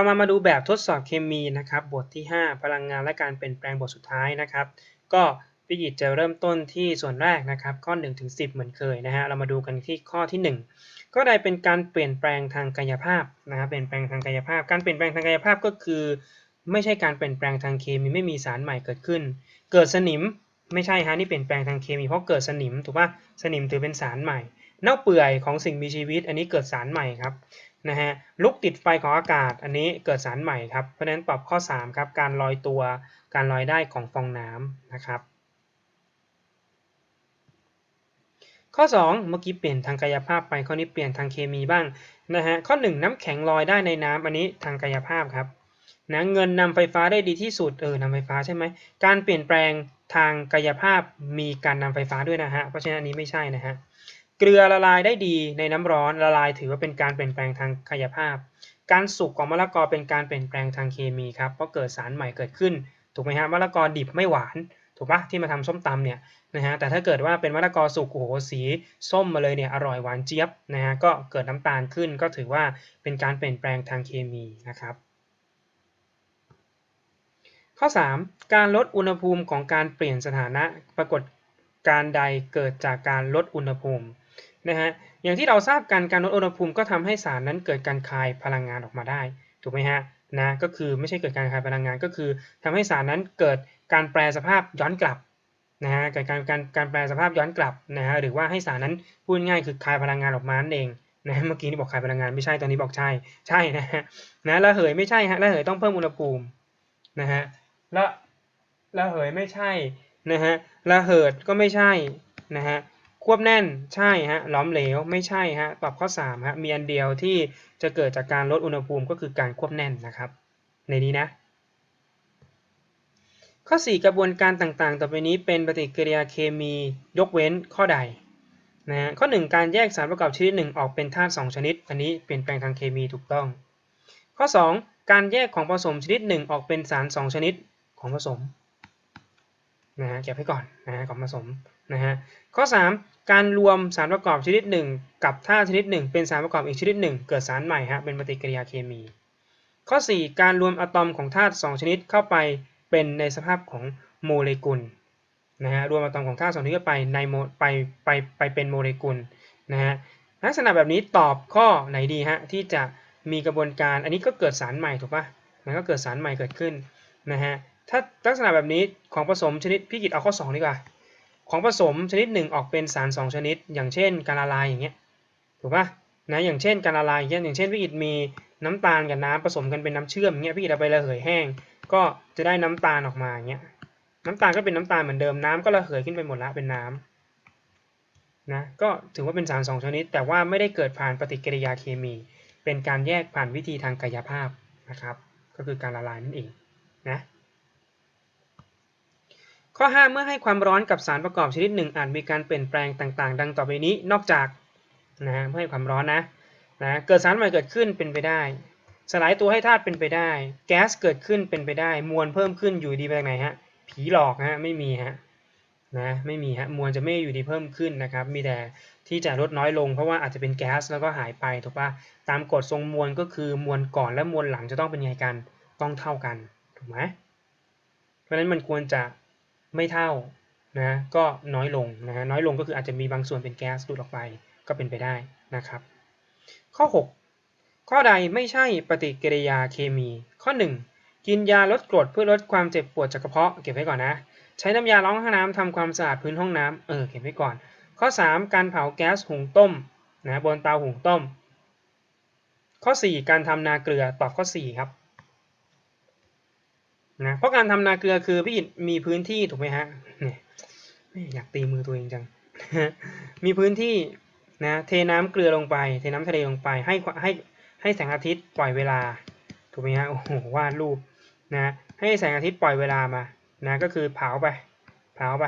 ต่อมามาดูแบบทดสอบเคมีนะครับ บทที่ 5 พลังงานและการเปลี่ยนแปลงบทสุดท้ายนะครับ ก็พี่กิจจะเริ่มต้นที่ส่วนแรกนะครับ ข้อ1ถึง10 เหมือนเคยนะฮะ เรามาดูกันที่ข้อที่ 1 ก็ได้เป็นการเปลี่ยนแปลงทางกายภาพนะครับเปลี่ยนแปลงทางกายภาพ การเปลี่ยนแปลงทางกายภาพก็คือ ไม่ใช่การเปลี่ยนแปลงทางเคมีไม่มีสารใหม่เกิดขึ้น เกิดสนิมไม่ใช่ฮะนี่เปลี่ยนแปลงทางเคมีเพราะเกิดสนิมถูกป่ะสนิมถือเป็นสารใหม่ เน่าเปื่อยของสิ่งมีชีวิต อันนี้เกิดสารใหม่ครับ นะฮะลุกติดไฟของอากาศอันนี้เกิดสารใหม่ครับ เพราะฉะนั้นตอบข้อ 3 ครับ การลอยตัวการลอยได้ของฟองน้ำนะครับ ข้อ 2 เมื่อกี้เปลี่ยนทางกายภาพไปข้อนี้เปลี่ยนทางเคมีบ้างนะฮะข้อ 1 น้ำแข็งลอยได้ในน้ำอันนี้ทางกายภาพครับนะเงินนำไฟฟ้าได้ดีที่สุดเออนำไฟฟ้าใช่ไหมการเปลี่ยนแปลงทางกายภาพมีการนำไฟฟ้าด้วยนะฮะเพราะฉะนั้นอันนี้ไม่ใช่นะฮะ เกลือละลายได้ดีในน้ำร้อนละลายถือว่าเป็นการเปลี่ยนแปลงทางกายภาพ การสุกของมะละกอเป็นการเปลี่ยนแปลงทางเคมีครับเพราะเกิดสารใหม่เกิดขึ้น ถูกไหมฮะมะละกอดิบไม่หวานถูกปะที่มาทำส้มตำเนี่ยนะฮะแต่ถ้าเกิดว่าเป็นมะละกอสุกโอ้โหสีส้มมาเลยเนี่ยอร่อยหวานเจี๊ยบนะฮะก็เกิดน้ำตาลขึ้นก็ถือว่าเป็นการเปลี่ยนแปลงทางเคมีนะครับ ข้อ 3 การลดอุณหภูมิของการเปลี่ยนสถานะปรากฏการใดเกิดจากการลดอุณหภูมิ นะฮะอย่างที่เราทราบกันการลดอุณหภูมิก็ทำให้สารนั้นเกิดการคายพลังงานออกมาได้ถูกไหมฮะนะก็คือไม่ใช่เกิดการคายพลังงานก็คือทำให้สารนั้นเกิดการแปลสภาพย้อนกลับนะฮะเกิดการการการแปลสภาพย้อนกลับนะฮะหรือว่าให้สารนั้นพูดง่ายคือคายพลังงานออกมานั่นเองนะเมื่อกี้นี่บอกคายพลังงานไม่ใช่ตอนนี้บอกใช่ใช่นะฮะนะระเหยไม่ใช่ฮะระเหยต้องเพิ่มอุณหภูมินะฮะละระเหยไม่ใช่นะฮะระเหิดก็ไม่ใช่นะฮะ ควบแน่นใช่ฮะล้อมเหลวไม่ใช่ฮะตอบข้อ3ฮะมีอันเดียวที่จะเกิดจากการลดอุณหภูมิก็คือการควบแน่นนะครับ ในนี้นะ ข้อ 4 กระบวนการต่างๆ ต่อไปนี้เป็นปฏิกิริยาเคมียกเว้นข้อใดนะฮะข้อ 1 การแยกสารประกอบชนิดหนึ่งออกเป็นธาตุ2ชนิด อันนี้เปลี่ยนแปลงทางเคมีถูกต้อง ข้อ 2 การแยกของผสมชนิดหนึ่งออกเป็นสาร 2 ชนิดของผสมนะฮะเก็บไว้ก่อนนะฮะของผสม นะฮะข้อ 3 การรวมสารประกอบชนิดหนึ่งกับธาตุชนิดหนึ่งเป็นสารประกอบอีกชนิดหนึ่งเกิดสารใหม่ฮะเป็นปฏิกิริยาเคมี ข้อ 4 การรวมอะตอมของธาตุ2ชนิดเข้าไปเป็นในสภาพของโมเลกุลนะฮะรวมอะตอมของธาตุสองชนิดเข้าไปในโมไปไปไปเป็นโมเลกุลนะฮะลักษณะแบบนี้ตอบข้อไหนดีฮะที่จะมีกระบวนการอันนี้ก็เกิดสารใหม่ถูกปะมันก็เกิดสารใหม่เกิดขึ้นนะฮะถ้าลักษณะแบบนี้ของผสมชนิดพี่กิจเอาข้อ 2 ดีกว่า ของผสมชนิดหนึ่งออกเป็นสาร 2 ชนิด อย่างเช่นการละลายอย่างเงี้ยถูกปะนะอย่างเช่นการละลายอย่างเงี้ยอย่างเช่นพี่กิจมีน้ำตาลกับน้ำผสมกันเป็นน้ำเชื่อมอย่างเงี้ยพี่กิจเอาไประเหยแห้ง ก็จะได้น้ำตาลออกมาอย่างเงี้ยน้ำตาลก็เป็นน้ำตาลเหมือนเดิมน้ำก็ระเหยขึ้นไปหมดละเป็นน้ำนะก็ถือว่าเป็นสารสองชนิด แต่ว่าไม่ได้เกิดผ่านปฏิกิริยาเคมี เป็นการแยกผ่านวิธีทางกายภาพนะครับ ก็คือการละลายนั่นเองนะ ข้อ 5 เมื่อให้ความร้อนกับสารประกอบชนิดหนึ่งอาจมีการเปลี่ยนแปลงต่างๆ ดังต่อไปนี้นอกจากนะฮะเมื่อให้ความร้อนนะนะเกิดสารใหม่เกิดขึ้นเป็นไปได้ สลายตัวให้ธาตุเป็นไปได้ แก๊สเกิดขึ้นเป็นไปได้ มวลเพิ่มขึ้นอยู่ดีไปจากไหนฮะผีหลอกฮะไม่มีฮะนะไม่มีฮะมวลจะไม่อยู่ดีเพิ่มขึ้นนะครับ มีแต่ที่จะลดน้อยลงเพราะว่าอาจจะเป็นแก๊สแล้วก็หายไปถูกปะตามกฎทรงมวลก็คือมวลก่อนและมวลหลังจะต้องเป็นไงกันต้องเท่ากันถูกไหมเพราะฉะนั้นมันควรจะ ไม่เท่านะก็น้อยลงนะฮะน้อยลงก็คืออาจจะมีบางส่วนเป็นแก๊สหลุดออกไปก็เป็นไปได้นะครับ ข้อ 6 ข้อใดไม่ใช่ปฏิกิริยาเคมี ข้อ 1 กินยาลดกรดเพื่อลดความเจ็บปวดจากกระเพาะเก็บไว้ก่อนนะ ใช้น้ำยาล้างห้องน้ำทำความสะอาดพื้นห้องน้ำเออเก็บไว้ก่อน ข้อ 3 การเผาแก๊สหุงต้มนะบนเตาหุงต้ม ข้อ 4 การทำนาเกลือตอบข้อ 4 ครับ นะเพราะการทำนาเกลือคือพี่อิฐมีพื้นที่ถูกไหมฮะเนี่ยอยากตีมือตัวเองจัง มีพื้นที่นะเทน้ำเกลือลงไป เทน้ำทะเลลงไปให้ให้ให้แสงอาทิตย์ปล่อยเวลาถูกไหมฮะโอ้โหวาดรูปนะให้แสงอาทิตย์ปล่อยเวลามานะก็คือเผาไปเผาไป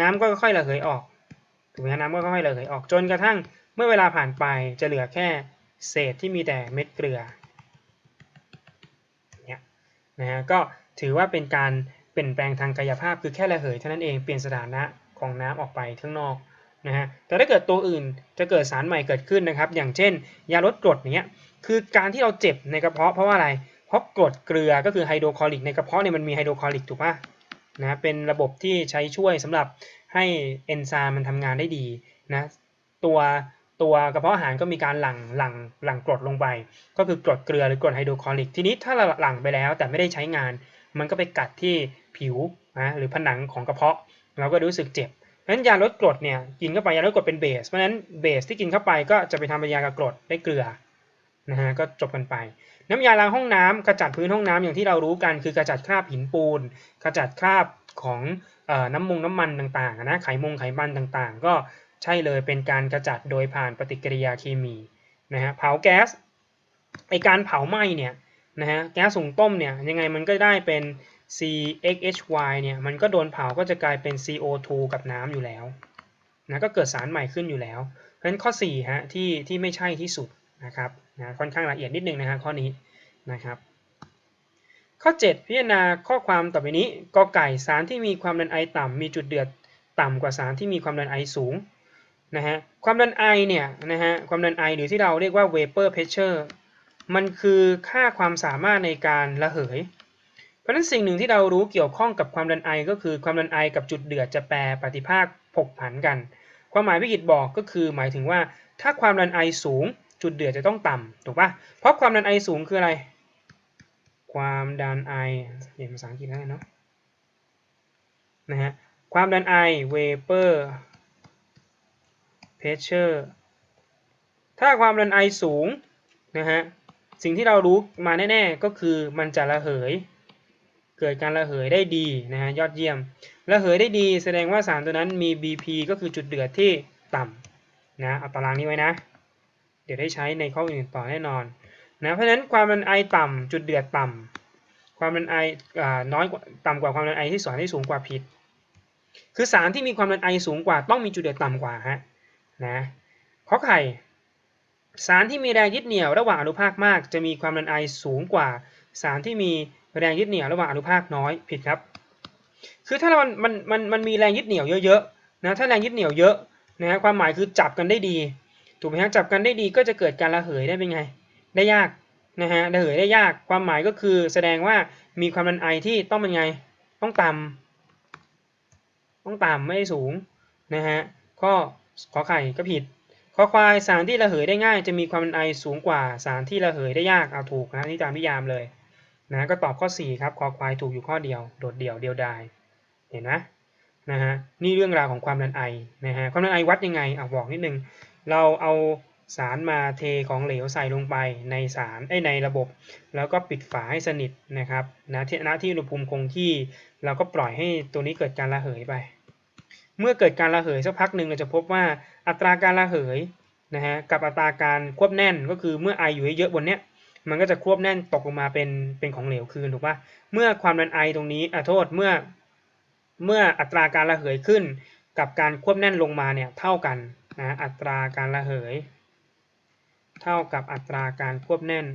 น้ำก็ค่อยๆระเหยออกถูกไหมฮะน้ำก็ค่อยๆระเหยออกจนกระทั่งเมื่อเวลาผ่านไปจะเหลือแค่เศษที่มีแต่เม็ดเกลือเนี่ยนะฮะก็ ถือว่าเป็นการเปลี่ยนแปลงทางกายภาพคือแค่ระเหยเท่านั้นเองเปลี่ยนสถานะของน้ำออกไปข้างนอกนะฮะแต่ถ้าเกิดตัวอื่นจะเกิดสารใหม่เกิดขึ้นนะครับ อย่างเช่น ยาลดกรดอย่างเงี้ยคือการที่เราเจ็บในกระเพาะเพราะว่าอะไรเพราะกรดเกลือก็คือไฮโดรคลอริกในกระเพาะเนี่ยมันมีไฮโดรคลอริกถูกปะนะเป็นระบบที่ใช้ช่วยสำหรับให้เอนไซม์มันทำงานได้ดีนะตัวตัวกระเพาะอาหารก็มีการหลั่งหลั่งหลั่งกรดลงไป ก็คือกรดเกลือหรือกรดไฮโดรคลอริกทีนี้ถ้าเราหลั่งไปแล้วแต่ไม่ได้ใช้งาน มันก็ไปกัดที่ผิวนะหรือผนังของกระเพาะเราก็รู้สึกเจ็บเพราะฉะนั้นยาลดกรดเนี่ยกินเข้าไปยาลดกรดเป็นเบสเพราะฉะนั้นเบสที่กินเข้าไปก็จะไปทำปฏิกิริยากับกรดได้เกลือนะฮะก็จบกันไป น้ำยาล้างห้องน้ำกระจัดพื้นห้องน้ำอย่างที่เรารู้กันคือกระจัดคราบหินปูนกระจัดคราบของออน้ำมงน้ำมันต่างๆนะไขมงไขมันต่างๆ ก็ใช่เลยเป็นการกระจัดโดยผ่านปฏิกิริยาเคมีนะฮะเผาแก๊สไอการเผาไหม้เนี่ย นะฮะแก๊สหุงต้มเนี่ยยังไงมันก็ได้เป็น CXHY เนี่ยมันก็โดนเผาก็จะกลายเป็น CO2 กับน้ำอยู่แล้วนะก็เกิดสารใหม่ขึ้นอยู่แล้ว เพราะฉะนั้นข้อ4ฮะที่ที่ไม่ใช่ที่สุดนะครับนะค่อนข้างละเอียดนิดนึงนะฮะข้อนี้นะครับ ข้อ 7 พิจารณาข้อความต่อไปนี้กอไก่สารที่มีความดันไอต่ำมีจุดเดือดต่ำกว่าสารที่มีความดันไอสูงนะฮะความดันไอเนี่ยนะฮะความดันไอหรือที่เราเรียกว่า vapor pressure มันคือค่าความสามารถในการระเหย เพราะฉะนั้นสิ่งหนึ่งที่เรารู้เกี่ยวข้องกับความดันไอ ก็คือความดันไอกับจุดเดือดจะแปรปฏิภาคผกผันกัน ความหมายพี่กิตบอกก็คือหมายถึงว่า ถ้าความดันไอสูง จุดเดือดจะต้องต่ำถูกปะเพราะความดันไอสูงคืออะไร ความดันไอเรียนภาษาอังกฤษได้เนาะนะฮะความดันไอ vapor pressure ถ้าความดันไอสูงนะฮะ สิ่งที่เรารู้มาแน่ๆก็คือมันจะระเหย เกิดการระเหยได้ดีนะฮะยอดเยี่ยม ระเหยได้ดีแสดงว่าสารตัวนั้นมี BP ก็คือจุดเดือดที่ต่ำนะเอาตารางนี้ไว้นะ เดี๋ยวได้ใช้ในข้ออื่นต่อแน่นอนนะเพราะฉะนั้นความดันไอต่ำจุดเดือดต่ำความดันไออ่าน้อยกว่าต่ำกว่าความดันไอที่สอนที่สูงกว่าผิด คือสารที่มีความดันไอสูงกว่าต้องมีจุดเดือดต่ำกว่าฮะนะข้อไข่ สารที่มีแรงยึดเหนี่ยวระหว่างอนุภาคมาก จะมีความดันไอสูงกว่า สารที่มีแรงยึดเหนี่ยวระหว่างอนุภาคน้อยผิดครับ คือถ้ามันมันมันมันมีแรงยึดเหนี่ยวเยอะๆนะถ้าแรงยึดเหนี่ยวเยอะนะฮะความหมายคือจับกันได้ดีถูกไหมฮะจับกันได้ดีก็จะเกิดการระเหยได้เป็นไง ได้ยากนะฮะระเหยได้ยากความหมายก็คือแสดงว่ามีความดันไอที่ต้องเป็นไงต้องต่ำต้องต่ำไม่สูงนะฮะข้อขอไข่ก็ผิด อควายสารที่ระเหยได้ง่าย จะมีความดันไอสูงกว่าสารที่ระเหยได้ยากเอาถูกนะนี่ตามนิยามเลยนะก็ตอบข้อ 4 ครับคอควายถูกอยู่ข้อเดียวโดดเดี่ยวเดียวดายเห็นไหมนะฮะนี่เรื่องราวของความดันไอนะฮะความดันไอวัดยังไงเอะบอกนิดนึงเราเอาสารมาเทของเหลวใส่ลงไปในสารไอในระบบ แล้วก็ปิดฝาให้สนิทนะครับนะที่ณที่อุณหภูมิคงที่ เราก็ปล่อยให้ตัวนี้เกิดการระเหยไป เมื่อเกิดการระเหยสักพักหนึ่งเราจะพบว่าอัตราการระเหยนะฮะกับอัตราการควบแน่นก็คือเมื่อไออยู่เยอะบนเนี้ยมันก็จะควบแน่นตกลงมาเป็นเป็นของเหลวคืนถูกปะเมื่อความดันไอตรงนี้อะโทษเมื่อ เมื่ออัตราการระเหยขึ้น กับการควบแน่นลงมาเนี่ยเท่ากันนะอัตราการระเหย เท่ากับอัตราการควบแน่น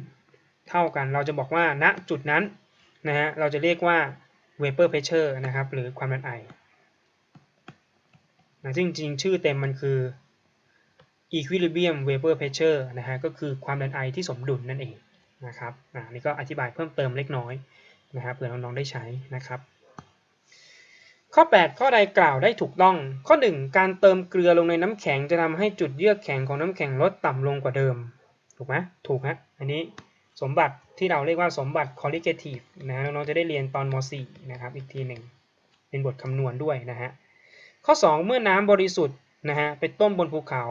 เท่ากัน เราจะบอกว่าณจุดนั้นนะฮะเราจะเรียกว่า vapor pressure นะครับหรือความดันไอ ซึ่งจริงชื่อเต็มมันคือ equilibrium vapor pressure นะฮะ ก็คือความดันไอที่สมดุลนั่นเองนะครับอ่านี่ก็อธิบายเพิ่มเติมเล็กน้อยนะครับเผื่อน้องๆได้ใช้นะครับ ข้อ 8 ข้อใดกล่าวได้ถูกต้อง ข้อ 1 การเติมเกลือลงในน้ำแข็งจะทำให้จุดเยือกแข็งของน้ำแข็งลดต่ำลงกว่าเดิม ถูกไหมถูกฮะ อันนี้สมบัติที่เราเรียกว่าสมบัติ correlative นะน้องๆจะได้เรียนตอนม .4 นะครับอีกทีหนึ่งเป็นบทคำนวณด้วยนะฮะ ข้อ 2 เมื่อน้ำบริสุทธิ์นะฮะไปต้มบนภูเขา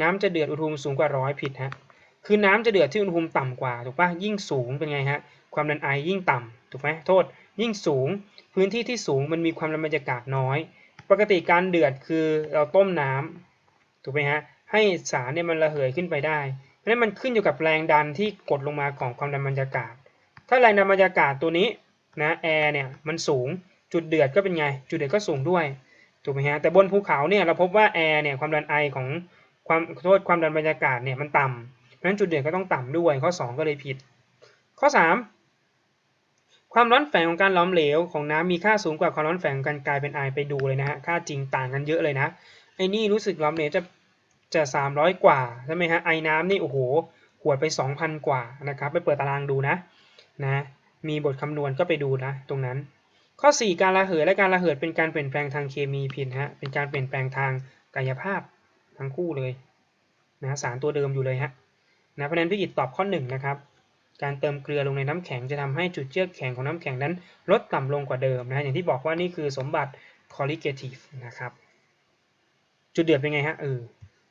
น้ำจะเดือดอุณหภูมิสูงกว่าร้อยผิดฮะคือน้ำจะเดือดที่อุณหภูมิต่ำกว่าถูกปะยิ่งสูงเป็นไงฮะความดันไอยิ่งต่ำถูกไหมโทษ ยิ่งสูง พื้นที่ที่สูงมันมีความดันบรรยากาศน้อย ปกติการเดือดคือเราต้มน้ำถูกไหมฮะให้สารเนี่ยมันระเหยขึ้นไปได้เพราะฉะนั้นมันขึ้นอยู่กับแรงดันที่กดลงมาของความดันบรรยากาศ ถ้าแรงดันบรรยากาศตัวนี้นะแอร์เนี่ยมันสูงจุดเดือดก็เป็นไง จุดเดือดก็สูงด้วย ถูกไหมฮะแต่บนภูเขาเนี่ยเราพบว่าแอร์เนี่ยความดันไอของความโทษความดันบรรยากาศเนี่ยมันต่ำเพราะฉะนั้นจุดเดือดก็ต้องต่ำด้วยข้อ 2 ก็เลยผิด ข้อ 3 ความร้อนแฝงของการหล้อมเหลวของน้ำมีค่าสูงกว่าความร้อนแฝงของการกลายเป็นไอไปดูเลยนะฮะค่าจริงต่างกันเยอะเลยนะไอ้นี่รู้สึกหล้อมเหลวจะจะ300 กว่าใช่ไหมฮะไอน้ำนี่โอ้โหขวดไป 2,000 กว่านะครับไปเปิดตารางดูนะนะมีบทคำนวณก็ไปดูนะตรงนั้น ข้อ 4 การระเหยและการระเหิดเป็นการเปลี่ยนแปลงทางเคมีผิดฮะเป็นการเปลี่ยนแปลงทางกายภาพทั้งคู่เลยนะสารตัวเดิมอยู่เลยฮะนะเพราะนั้นพี่กิตตอบข้อ1นะครับการเติมเกลือลงในน้ำแข็งจะทำให้จุดเจือกแข็งของน้ำแข็งนั้น ลดต่ำลงกว่าเดิมนะอย่างที่บอกว่านี่คือสมบัติ colligative นะครับ จุดเดือดเป็นไงฮะเออ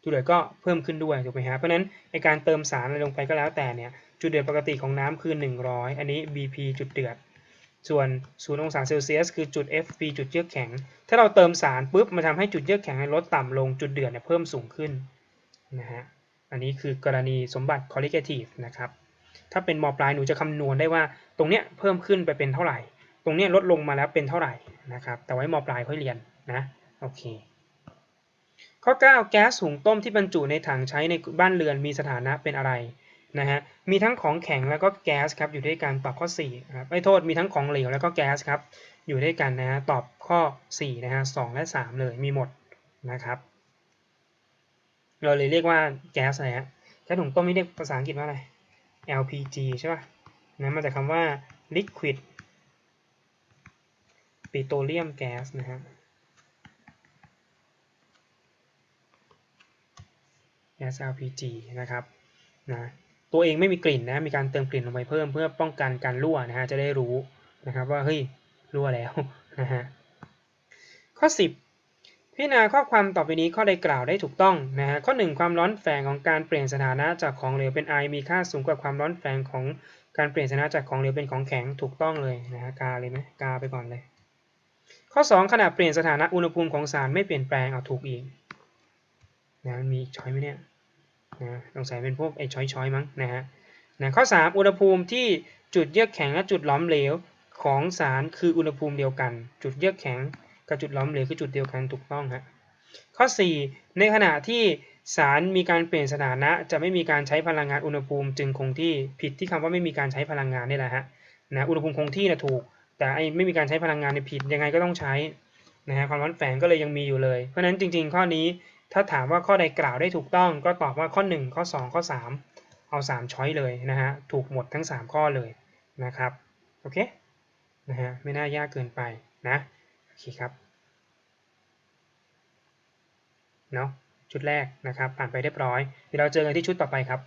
จุดเดือดก็เพิ่มขึ้นด้วยถูกไหมฮะเพราะนั้นในการเติมสารอะไรลงไปก็แล้วแต่เนี่ยจุดเดือดปกติของน้ำคือ 100 อันนี้ BP จุดเดือด ส่วน 0 องศาเซลเซียสคือจุด FP จุดเยือกแข็ง ถ้าเราเติมสารปุ๊บมันทำให้จุดเยือกแข็งลดต่ำลง จุดเดือดเนี่ยเพิ่มสูงขึ้นนะฮะ อันนี้คือกรณีสมบัติ colligative นะครับ ถ้าเป็นมอปลายหนูจะคำนวณได้ว่าตรงเนี้ยเพิ่มขึ้นไปเป็นเท่าไหร่ ตรงเนี้ยลดลงมาแล้วเป็นเท่าไหร่นะครับ แต่ไว้มอปลายค่อยเรียนนะ โอเค ข้อ 9 แก๊สหุงต้มที่บรรจุในถังใช้ในบ้านเรือนมีสถานะเป็นอะไร นะฮะมีทั้งของแข็งแล้วก็แก๊สครับอยู่ด้วยกันตอบข้อ4ครับไม่โทษมีทั้งของเหลวแล้วก็แก๊สครับอยู่ด้วยกันนะฮะตอบข้อ4นะฮะ2และ 3 เลยมีหมดนะครับ เราเลยเรียกว่าแก๊สอะไรฮะแก๊สหุงต้มนี่เรียกภาษาอังกฤษว่าอะไร LPG ใช่ป่ะนะมาจากคำว่า liquid petroleum gas นะฮะ gas LPG นะครับนะ ตัวเองไม่มีกลิ่นนะ มีการเติมกลิ่นลงไปเพิ่มเพื่อป้องกันการรั่วนะฮะ จะได้รู้นะครับว่าเฮ้ยรั่วแล้วนะฮะ ข้อ 10 พิจารณาข้อความต่อไปนี้ข้อใดกล่าวได้ถูกต้องนะฮะ ข้อ 1 ความร้อนแฝงของการเปลี่ยนสถานะจากของเหลวเป็นไอมีค่าสูงกว่าความร้อนแฝงของการเปลี่ยนสถานะจากของเหลวเป็นของแข็งถูกต้องเลยนะฮะ กาเลยไหมกาไปก่อนเลย ข้อ 2 ขณะเปลี่ยนสถานะอุณหภูมิของสารไม่เปลี่ยนแปลงเอาถูกอีกนะมีช้อยไหมเนี่ย นะสงสัยเป็นพวกไอ้ช้อยๆมั้งนะฮะนะข้อ 3 อุณหภูมิที่จุดเยือกแข็งและจุดหล้อมเหลวของสารคืออุณหภูมิเดียวกัน จุดเยือกแข็งกับจุดหล้อมเหลวคือจุดเดียวกันถูกต้องฮะข้อ 4 ในขณะที่สารมีการเปลี่ยนสถานะจะไม่มีการใช้พลังงานอุณหภูมิจึงคงที่ผิดที่คำว่าไม่มีการใช้พลังงานนี่แหละฮะนะอุณหภูมิคงที่นะถูก แต่ไอ้ไม่มีการใช้พลังงานในยผิดยังไงก็ต้องใช้นะฮะความร้อนแฝงก็เลยยังมีอยู่เลย เพราะฉะนั้นจริง ๆ ข้อนี้ ถ้าถามว่าข้อใดกล่าวได้ถูกต้องก็ตอบว่าข้อ 1 ข้อ 2 ข้อ 3 เอา 3 ช้อยเลยนะฮะ ถูกหมดทั้ง 3 ข้อเลยนะครับ โอเค นะฮะ ไม่น่ายากเกินไปนะ โอเคครับ เนาะชุดแรกนะครับ ผ่านไปเรียบร้อย เดี๋ยวเราเจอกันที่ชุดต่อไปครับ